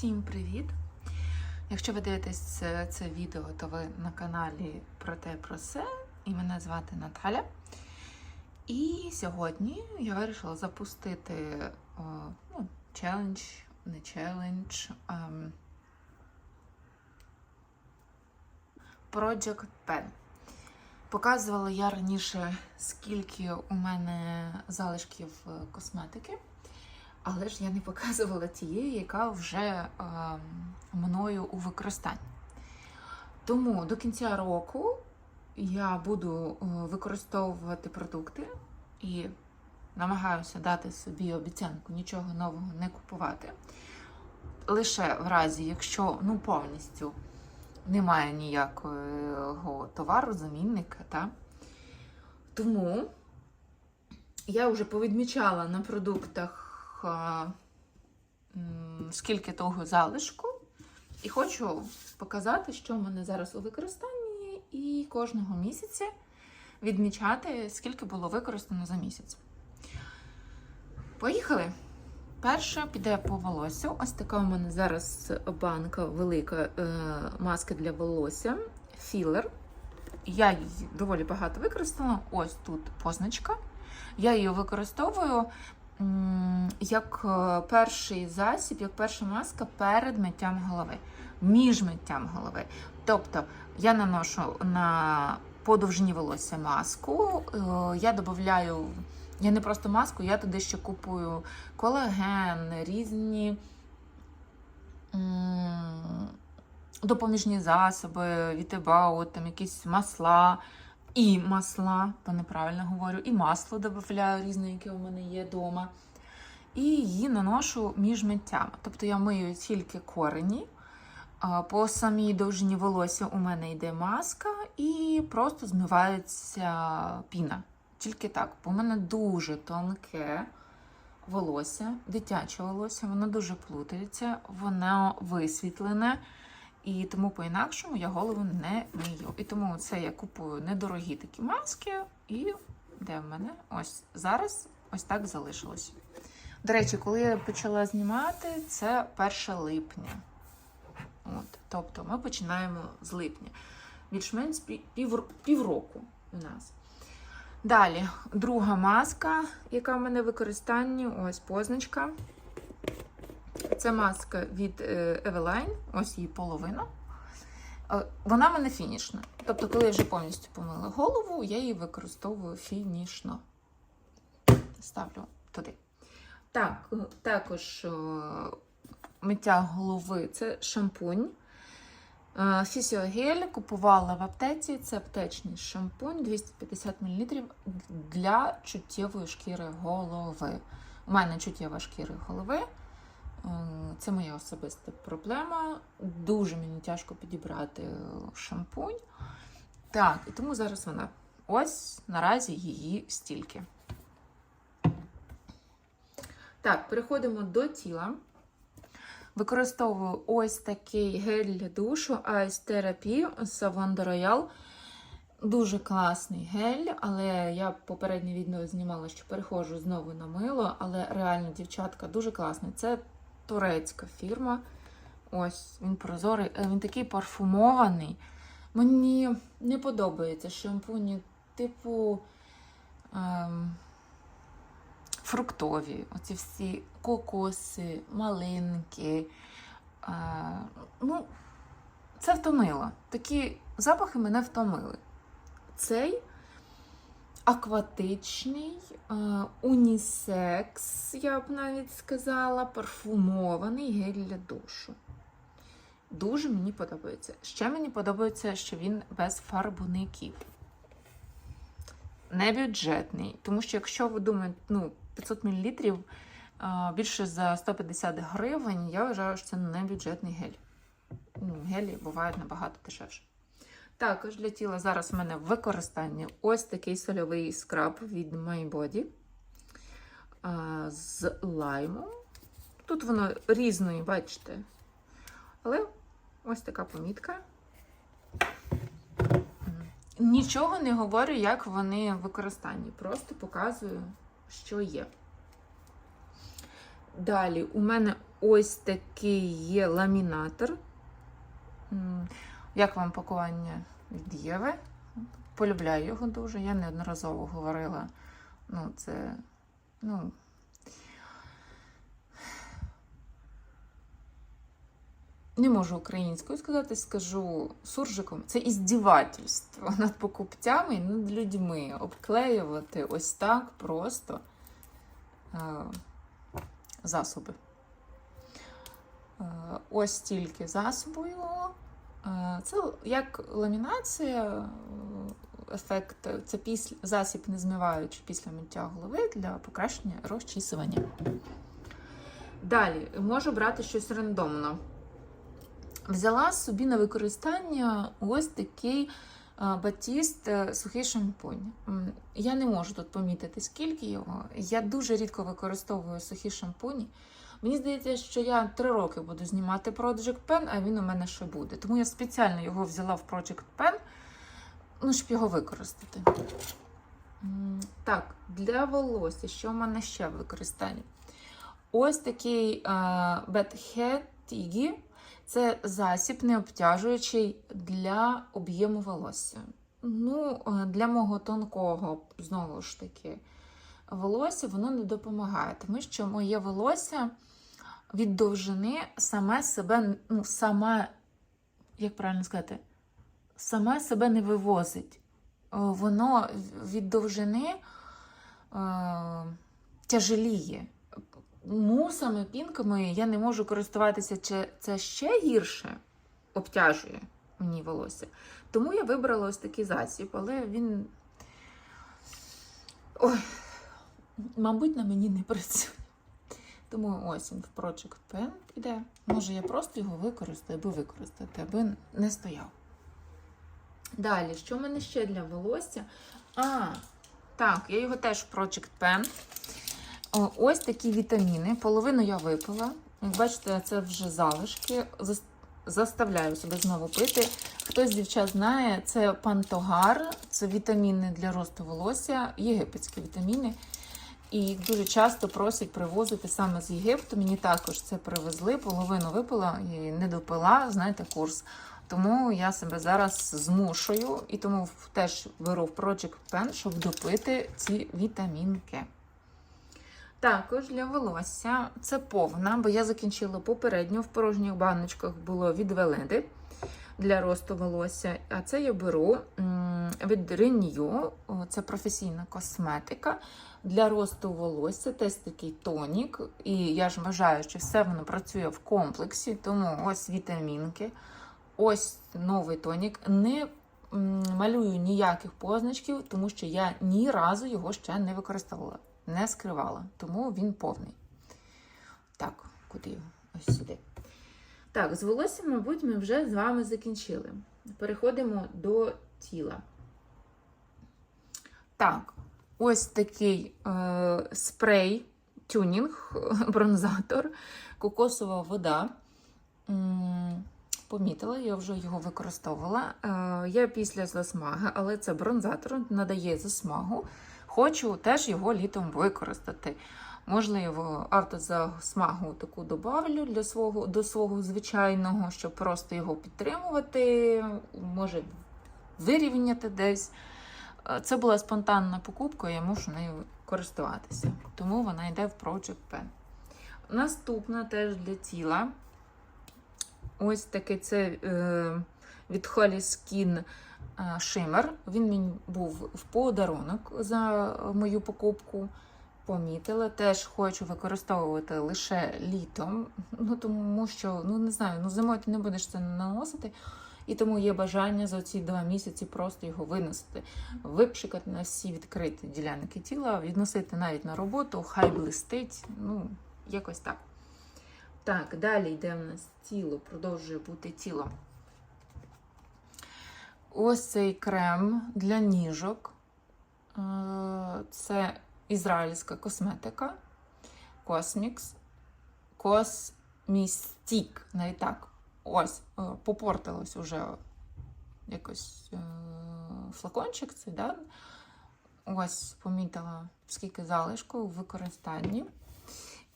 Всім привіт! Якщо ви дивитесь це, це відео, то ви на каналі про те про все. І мене звати Наталя. І сьогодні я вирішила запустити о, ну, челендж, не челендж. ем, Project Pen. Показувала я раніше, скільки у мене залишків е, косметики. Але ж я не показувала тієї, яка вже е, мною у використанні. Тому до кінця року я буду е, використовувати продукти і намагаюся дати собі обіцянку нічого нового не купувати. Лише в разі, якщо ну, повністю немає ніякого товару, замінника. Та? Тому я вже повідмічала на продуктах а, скільки того залишку. І хочу показати, що в мене зараз у використанні, і кожного місяця відмічати, скільки було використано за місяць. Поїхали! Перша піде по волосю. Ось така у мене зараз банка велика е, маски для волосся. Філер. Я її доволі багато використала. Ось тут позначка. Я її використовую як е, перший засіб, як перша маска перед миттям голови, між миттям голови. Тобто я наношу на подовжні волосся маску, е, я додаю, я не просто маску, я туди ще купую колаген, різні допоміжні засоби, вітебаут, там якісь масла. І масла, то неправильно говорю, і масло додаю різне, яке у мене є вдома. І її наношу між миттями. Тобто я мию тільки корені, по самій довжині волосся у мене йде маска і просто змивається піна. Тільки так, бо у мене дуже тонке волосся, дитяче волосся, воно дуже плутається, воно висвітлене. І тому по-інакшому я голову не мию. І тому це я купую недорогі такі маски, і де в мене? Ось зараз ось так залишилось. До речі, коли я почала знімати, це 1 липня. От, тобто ми починаємо з липня. Більш-менш пів, пів, півроку у нас. Далі, друга маска, яка в мене в використанні, ось позначка. Це маска від е, Eveline, ось її половина. Е, Вона в мене фінішна. Тобто, коли я вже повністю помила голову, я її використовую фінішно. Ставлю туди. Так, е, також миття голови це шампунь. Фісіогель купувала в аптеці. Це аптечний шампунь 250 мл для чуттєвої шкіри голови. У мене чуттєва шкіра голови. Е, Це моя особиста проблема. Дуже мені тяжко підібрати шампунь. Так, і тому зараз вона. Ось наразі її стільки. Так, переходимо до тіла. Використовую ось такий гель для душу Ice Therapy Savon de Royal. Дуже класний гель, але я попереднє відео знімала, що переходжу знову на мило, але реально, дівчатка, дуже класний. Це турецька фірма. Ось він прозорий, е, він такий парфумований. Мені не подобається шампуні, типу ем, фруктові. Оці всі кокоси, малинки. Е, ну, це втомило. Такі запахи мене втомили. Цей акватичний, е, унісекс, я б навіть сказала, парфумований гель для душу. Дуже мені подобається. Ще мені подобається, що він без фарбуників. Не бюджетний. Тому що, якщо ви думаєте, ну, 500 мл більше за 150 гривень, я вважаю, що це не бюджетний гель. Ну, Гелі бувають набагато дешевше. Також для тіла зараз в мене в використанні ось такий сольовий скраб від MyBody а, з лаймом. Тут воно різної, бачите. Але ось така помітка. Нічого не говорю, як вони в використанні. Просто показую, що є. Далі у мене ось такий є ламінатор. Як вам пакування від Єви? Полюбляю його дуже. Я неодноразово говорила. Ну, це, ну. Не можу українською сказати, скажу суржиком. Це іздівательство над покупцями і над людьми. Обклеювати ось так просто е, засоби. Е, ось стільки засобу його. Е, Це як ламінація, е, ефект, це після, засіб не змиваючи після миття голови для покращення розчісування. Далі можу брати щось рандомно. Взяла собі на використання ось такий е, батіст сухий шампунь. Я не можу тут помітити, скільки його. Я дуже рідко використовую сухі шампуні. Мені здається, що я три роки буду знімати Project Pen, а він у мене ще буде. Тому я спеціально його взяла в Project Pen, ну, щоб його використати. Так, для волосся, що в мене ще в використанні? Ось такий е, Bad Head Tiggy. Це засіб необтяжуючий для об'єму волосся. Ну, е, для мого тонкого, знову ж таки, волосся воно не допомагає, тому що моє волосся від довжини саме себе, ну, саме, як правильно сказати, саме себе не вивозить. Е, Воно від довжини е, тяжеліє. Мусами, пінками я не можу користуватися, чи це ще гірше обтяжує мені волосся. Тому я вибрала ось такий засіб, але він. Ой, мабуть, на мені не працює. Тому ось він в Project Pen піде. Може, я просто його використаю, аби використати, аби не стояв. Далі, що в мене ще для волосся? А, так, я його теж в Project Pen. Ось такі вітаміни. Половину я випила. Як бачите, це вже залишки. Заставляю себе знову пити. Хтось дівчат знає, це пантогар, це вітаміни для росту волосся, єгипетські вітаміни. І їх дуже часто просять привозити саме з Єгипту. Мені також це привезли, половину випила і не допила, знаєте, курс. Тому я себе зараз змушую і тому теж беру в Project Pen, щоб допити ці вітамінки. Також для волосся це повна, бо я закінчила попередньо. В порожніх баночках було від Веледи для росту волосся. А це я беру від Renew, це професійна косметика для росту волосся. Теж такий тонік. І я ж вважаю, що все воно працює в комплексі, тому ось вітамінки, ось новий тонік. Не малюю ніяких позначків, тому що я ні разу його ще не використовувала не скривала, тому він повний. Так, куди? Ось сюди. Так, з волоссям, мабуть, ми вже з вами закінчили. Переходимо до тіла. Так, ось такий е, спрей, тюнінг, бронзатор, кокосова вода. Помітила, я вже його використовувала. Е, я після засмаги, але це бронзатор надає засмагу. Хочу теж його літом використати. Можливо, автозасмагу таку добавлю для свого, до свого звичайного, щоб просто його підтримувати, може вирівняти десь. Це була спонтанна покупка, я мушу нею користуватися. Тому вона йде в Project Pen. Наступна теж для тіла. Ось такий це е, від Holy Skin е, шимер. Він мені був в подарунок за мою покупку. Помітила. Теж хочу використовувати лише літом, ну тому що, ну не знаю, ну зимою ти не будеш це наносити. І тому є бажання за ці два місяці просто його виносити, випшикати на всі відкриті ділянки тіла, відносити навіть на роботу, хай блистить. Ну, якось так. Так, далі йде в нас тіло, продовжує бути тіло. Ось цей крем для ніжок. Е, Це ізраїльська косметика. Cosmix. Cosmістік. Навіть так. Ось, е, попортилось уже якось е, флакончик цей, да? Ось помітила, скільки залишку в використанні.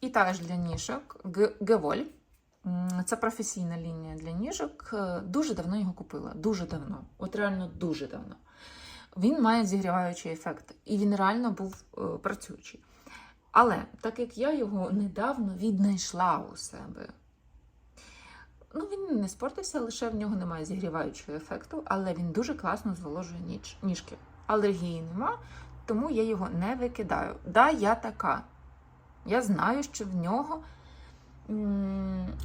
І також для ніжок Геволь. Це професійна лінія для ніжок. Е, Дуже давно його купила. Дуже давно. От реально дуже давно. Він має зігріваючий ефект, і він реально був працюючий. Але так як я його недавно віднайшла у себе, ну він не спортився, лише в нього немає зігріваючого ефекту, але він дуже класно зволожує ніч, ніжки. Алергії нема, тому я його не викидаю. Да, я така. Я знаю, що в нього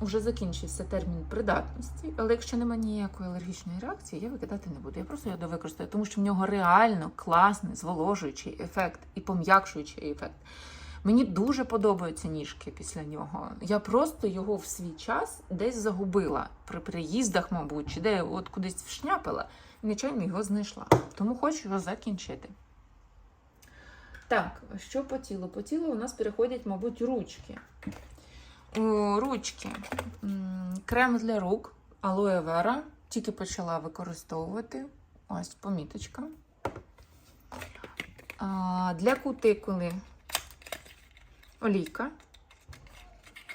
вже закінчився термін придатності, але якщо немає ніякої алергічної реакції, я викидати не буду. Я просто його довикористаю, тому що в нього реально класний зволожуючий ефект і пом'якшуючий ефект. Мені дуже подобаються ніжки після нього. Я просто його в свій час десь загубила при приїздах, мабуть, чи де от кудись вшняпила і нічого його знайшла. Тому хочу його закінчити. Так, що по тілу? По тілу у нас переходять, мабуть, ручки. Ручки. Крем для рук, алоe вера. Тільки почала використовувати. Ось поміточка. Для кутикули олійка.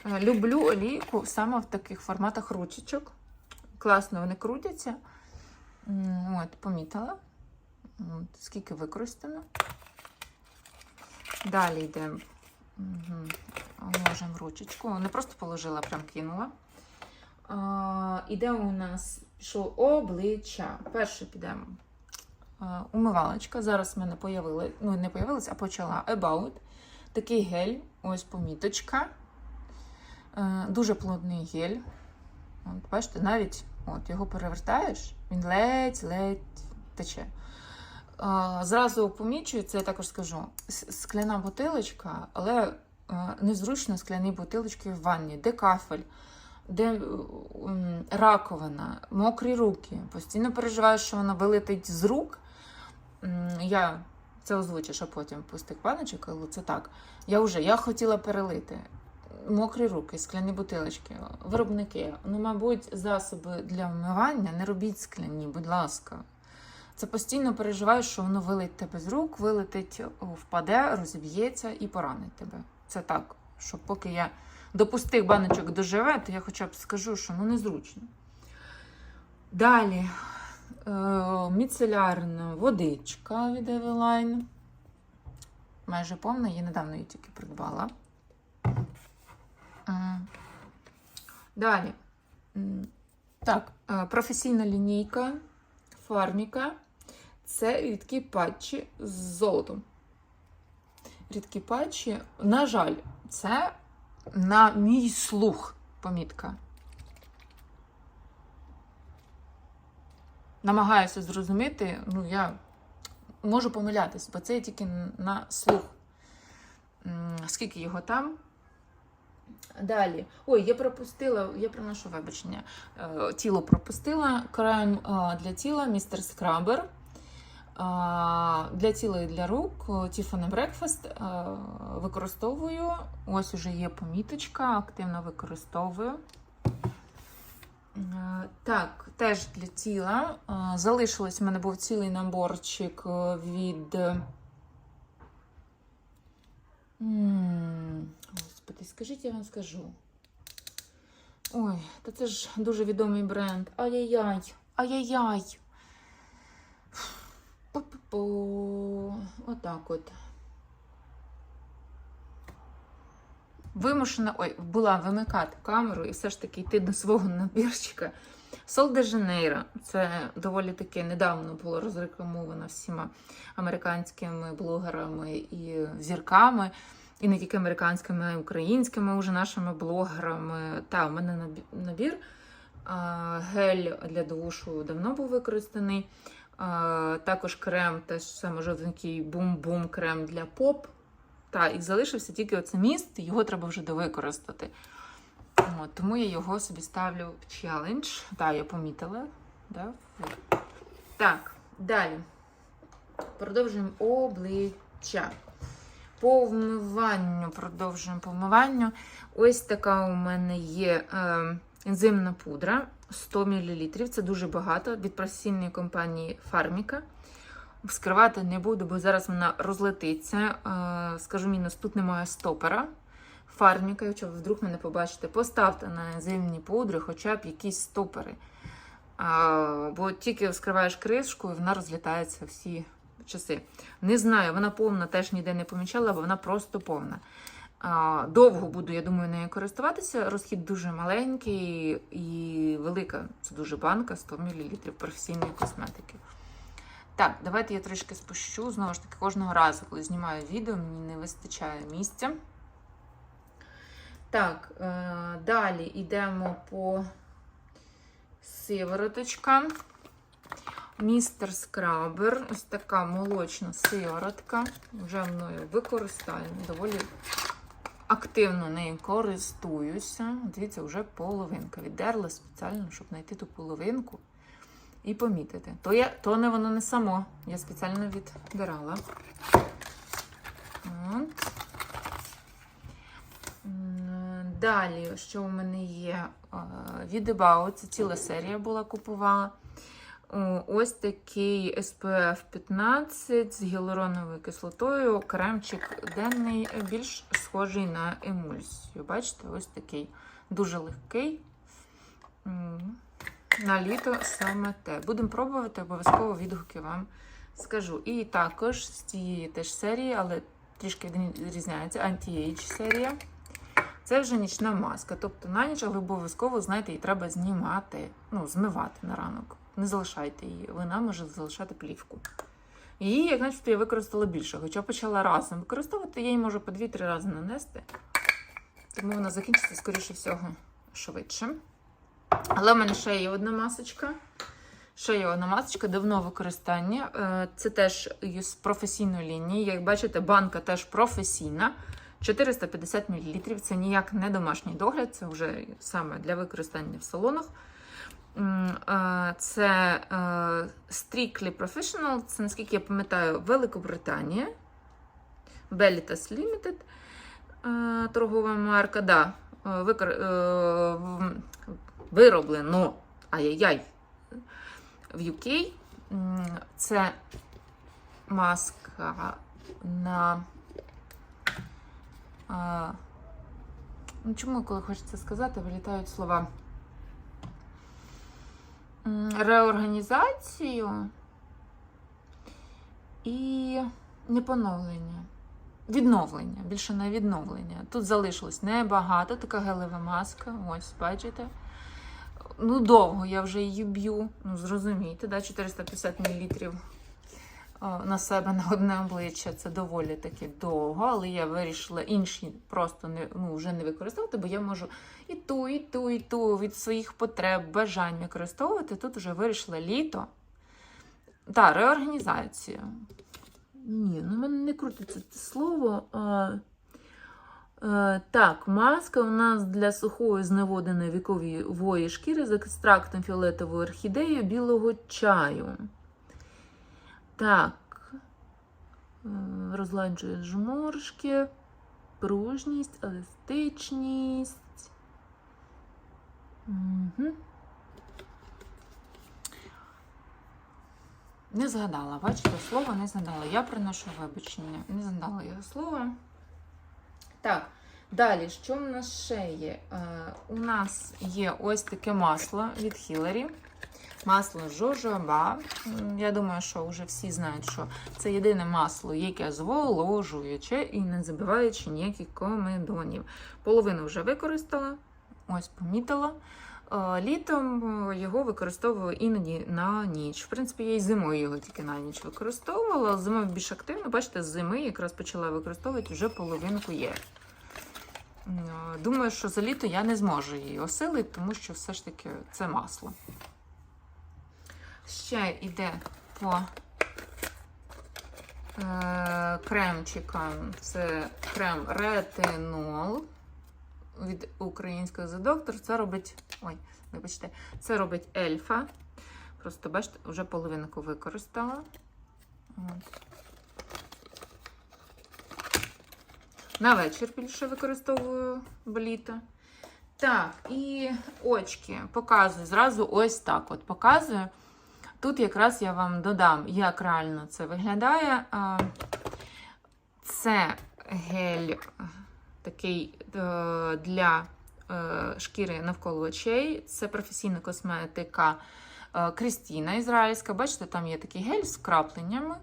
Е, Люблю олійку саме в таких форматах ручечок. Класно вони крутяться. От, помітила. От, скільки використано. Далі йде. Угу. Ложимо ручечку. Не просто положила, прям кинула. А, іде у нас що обличчя. Перше підемо. А, умивалочка. Зараз в мене появилась, ну не появилась, а почала About. Такий гель, ось поміточка. Е, дуже плотний гель. От, бачите, навіть от, його перевертаєш, він ледь-ледь тече. Е, зразу помічую, це я також скажу. Скляна бутилочка, але е, незручно скляній бутилочки в ванні, де кафель, де раковина, мокрі руки. Постійно переживаєш, що вона вилетить з рук. Я це озвучиш, а потім пустих баночок, але це так. Я вже я хотіла перелити. Мокрі руки, скляні бутилочки, виробники. Ну, мабуть, засоби для вмивання не робіть скляні, будь ласка. Це постійно переживаєш, що воно вилить тебе з рук, вилетить, впаде, розіб'ється і поранить тебе. Це так, що поки я до пустих баночок доживе, то я хоча б скажу, що ну незручно. Далі міцелярна водичка від Eveline. Майже повна, я недавно її тільки придбала. Далі. Так, е, професійна лінійка фарміка. Це рідкі патчі з золотом. Рідкі патчі, на жаль, це на мій слух помітка. Намагаюся зрозуміти, ну я можу помилятись, бо це я тільки на слух. Скільки його там? Далі. Ой, я пропустила, я приношу вибачення. Е, Тіло пропустила. Крем для тіла, містер Скрабер. Е, Для тіла і для рук е, Tiffany Breakfast використовую. Ось уже є поміточка, активно використовую. Е, Так, теж для тіла. Е, Залишилось, в мене був цілий наборчик е, від. Господи, скажіть, я вам скажу. Ой, та це ж дуже відомий бренд. Ай-яй-яй, ай-яй-яй. Отак от. Вимушена, ой, була вимикати камеру і все ж таки йти до свого набірчика. Сол де. Це доволі таки недавно було розрекламовано всіма американськими блогерами і зірками. І не тільки американськими, а й українськими уже нашими блогерами. Та, в мене набір. Гель для душу давно був використаний. Також крем, теж саме жовтенький бум-бум крем для поп. Та, і залишився тільки оце міст, його треба вже довикористати. От, тому я його собі ставлю в челендж. Так, я помітила. Да? Так, далі. Продовжуємо обличчя. По вмиванню, продовжуємо по вмиванню. Ось така у мене є е, ензимна пудра 100 мл. Це дуже багато від професійної компанії Фарміка. Вскривати не буду, бо зараз вона розлетиться. Е, скажу мінус, тут немає стопера. фарміка, якщо ви вдруг мене побачите, поставте на зимні пудри хоча б якісь стопери. А, бо тільки вскриваєш кришку і вона розлітається всі часи. Не знаю, вона повна, теж ніде не помічала, бо вона просто повна. А, довго буду, я думаю, нею користуватися. Розхід дуже маленький і велика. Це дуже банка, 100 мл професійної косметики. Так, давайте я трішки спущу. Знову ж таки, кожного разу, коли знімаю відео, мені не вистачає місця. Так, е, далі йдемо по сивороточкам. Містер Скрабер. Ось така молочна сиворотка. Вже мною використаю. Доволі активно нею користуюся. Дивіться, вже половинка. Віддерла спеціально, щоб знайти ту половинку і помітити. То, я, то не воно не само. Я спеціально відбирала. От. Далі, що у мене є? Від Ebao, це ціла серія була купувала. Ось такий SPF 15 з гіалуроновою кислотою. Кремчик денний, більш схожий на емульсію. Бачите, ось такий дуже легкий. На літо саме те. Будемо пробувати, обов'язково відгуки вам скажу. І також з цієї теж серії, але трішки відрізняється анті-ейдж серія. Це вже нічна маска. Тобто на ніч, але обов'язково, знаєте, її треба знімати, ну, змивати на ранок. Не залишайте її. Вона може залишати плівку. Її, як начебто, я використала більше, хоча почала разом використовувати, я її можу по 2-3 рази нанести. Тому вона закінчиться, скоріше всього, швидше. Але в мене ще є одна масочка. Ще є одна масочка, давно використання. Е, Це теж з професійної лінії. Як бачите, банка теж професійна. 450 мл. Це ніяк не домашній догляд, це вже саме для використання в салонах. Е, Це е, Strictly Professional, це, наскільки я пам'ятаю, Великобританія. Bellitas Limited торгова марка. Да, вироблено ай-яй-яй в UK. Це маска на. А, ну, чому, коли хочеться сказати, вилітають слова? Реорганізацію і не поновлення. Відновлення, більше на відновлення. Тут залишилось небагато, така гелева маска. Ось, бачите? Ну, довго я вже її б'ю. Ну, зрозумійте, да? 450 мл на себе на одне обличчя. Це доволі таки довго, але я вирішила інші просто не, ну, вже не використовувати, бо я можу і ту, і ту, і ту від своїх потреб, бажань використовувати. Тут вже вирішила літо. Так, реорганізація. Ні, ну в мене не крутиться це слово. А, так, маска у нас для сухої зневоденої вікової шкіри з екстрактом фіолетової орхідеї білого чаю. Так, е, розладжує жморшки, пружність, еластичність. Угу. Не згадала, бачите, слово не згадала. Я приношу вибачення. Не згадала його слово. Так, далі, що в нас ще є? Е, у нас є ось таке масло від Хіларі. Масло жожоба. Я думаю, що вже всі знають, що це єдине масло, яке зволожуюче і не забиваючи ніяких комедонів. Половину вже використала, ось помітила. Е, Літом його використовую іноді на ніч. В принципі, я і зимою його тільки на ніч використовувала. Зимою більш активно, бачите, з зими якраз почала використовувати вже половинку є. Е, Думаю, що за літо я не зможу її осилити, тому що все ж таки це масло. Ще йде по е, кремчикам. Це крем ретинол від українського за доктор. Це робить. Ой, вибачте, це робить ельфа. Просто бачите, вже половинку використала. От. На вечір більше використовую боліто. Так, і очки показую зразу ось так. От показую. Тут якраз я вам додам, як реально це виглядає. Це гель такий е, для е, шкіри навколо очей. Це професійна косметика е, Крістіна ізраїльська. Бачите, там є такий гель з крапленнями.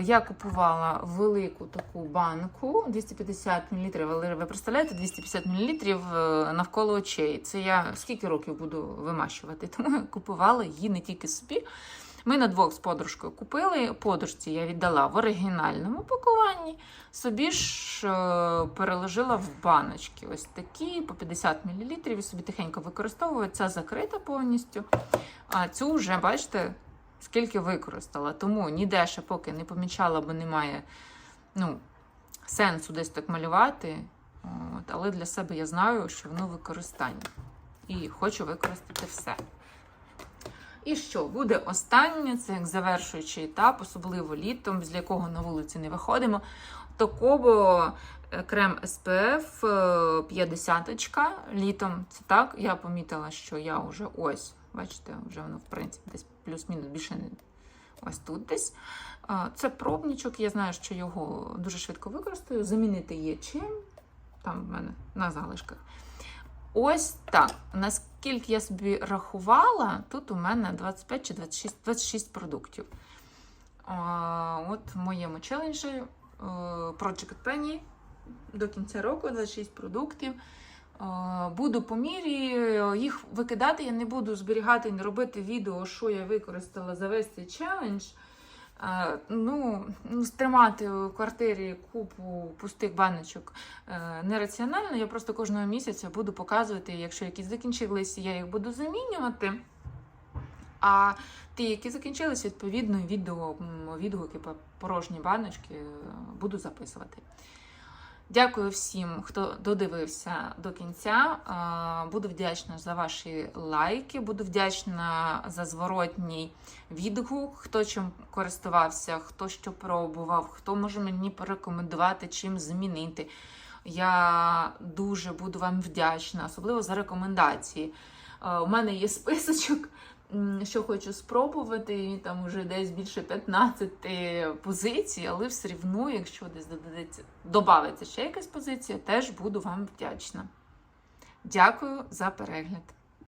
Я купувала велику таку банку 250 мл. Ви представляєте, 250 мл навколо очей. Це я скільки років буду вимащувати. Тому я купувала її не тільки собі. Ми на двох з подружкою купили. Подружці я віддала в оригінальному пакуванні. Собі ж е, переложила в баночки. Ось такі по 50 мл. І собі тихенько використовую. Ця закрита повністю. А цю вже, бачите, скільки використала. Тому ніде ще поки не помічала, бо немає ну, сенсу десь так малювати. От, але для себе я знаю, що воно використання. І хочу використати все. І що буде останнє, це як завершуючий етап, особливо літом, з якого на вулиці не виходимо. То Кобо е, крем SPF е, 50 літом. Це так. Я помітила, що я вже ось, бачите, вже воно, в принципі, десь плюс-мінус більше не ось тут десь. Е, Це пробничок. Я знаю, що його дуже швидко використаю. Замінити є чим. Там в мене на залишках. Ось так. Наскільки я собі рахувала, тут у мене 25 чи 26, 26 продуктів. А, от в моєму челенджі е, Project Penny до кінця року 26 продуктів. Буду по мірі е, їх викидати. Я не буду зберігати не робити відео, що я використала за весь цей челендж. Ну, ну, стримати у квартирі купу пустих баночок е, нераціонально. Я просто кожного місяця буду показувати, якщо якісь закінчилися, я їх буду замінювати. А ті, які закінчились, відповідно, відео, відгуки по порожні баночки е, буду записувати. Дякую всім, хто додивився до кінця. Буду вдячна за ваші лайки, буду вдячна за зворотній відгук, хто чим користувався, хто що пробував, хто може мені порекомендувати, чим змінити. Я дуже буду вам вдячна, особливо за рекомендації. У мене є списочок, що хочу спробувати. і Там вже десь більше 15 позицій, але все рівно, якщо десь додається, додається ще якась позиція, теж буду вам вдячна. Дякую за перегляд.